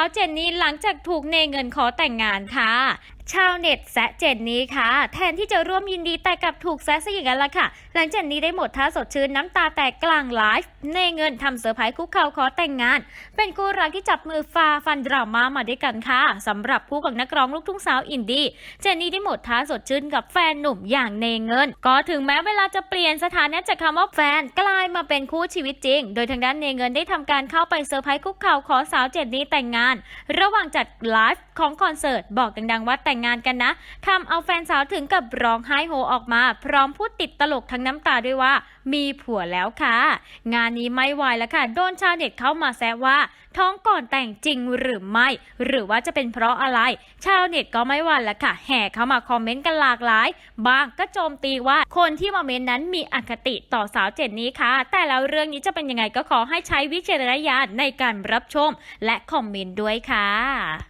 าวเจนนี่หลังจากถูกเนเงินขอแต่งงานค่ะ ชาวเน็ตแซะเจนนี่ค่ะ แทนที่จะร่วมยินดีแต่กลับถูกแซะซะอย่างนั้นละค่ะ หลังเจนนี่ได้หมดท่าสดชื่นน้ำตาแตกกลางไลฟ์เนเงินทำเซอร์ไพรส์คุกเข่าขอแต่งงาน เป็นคู่รักที่จับมือฟาฟันดราม่ามาด้วยกันค่ะสำหรับคู่ของนักร้องลูกทุ่งสาวอินดี้เจนนี่ได้หมดท่าสดชื่นกับแฟนหนุ่มอย่างเนเงิน ก็ถึงแม้เวลาจะเปลี่ยนสถานะจากคำว่าแฟนกลายมาเป็นคู่ชีวิตจริง โดยทางด้านเนเงินได้ทำการเข้าไปเซอร์ไพรส์คุกเข่าขอสาวเจนนี่แต่งงาน ระหว่างจัดไลฟ์ของคอนเสิร์ตบอกดังๆว่าแต่งงานกันนะทำเอาแฟนสาวถึงกับร้องไห้โฮออกมา พร้อมพูดติดตลกทั้งน้ำตาด้วยว่า มีผัวแล้วค่ะ งานนี้ไม่ไหวแล้วค่ะ โดนชาวเน็ตเข้ามาแซวว่า ท้องก่อนแต่งจริงหรือไม่ หรือว่าจะเป็นเพราะอะไร ชาวเน็ตก็ไม่หวันล้วค่ะ แห่เข้ามาคอมเมนต์กันหลากหลาย บางก็โจมตีว่าคนที่มาเมนต์นั้นมีอคติต่อสาวเจนนี้ค่ะ แต่แล้วเรื่องนี้จะเป็นยังไงก็ขอให้ใช้วิจารณญาณในการรับชม และคอมเมนต์ด้วยค่ะ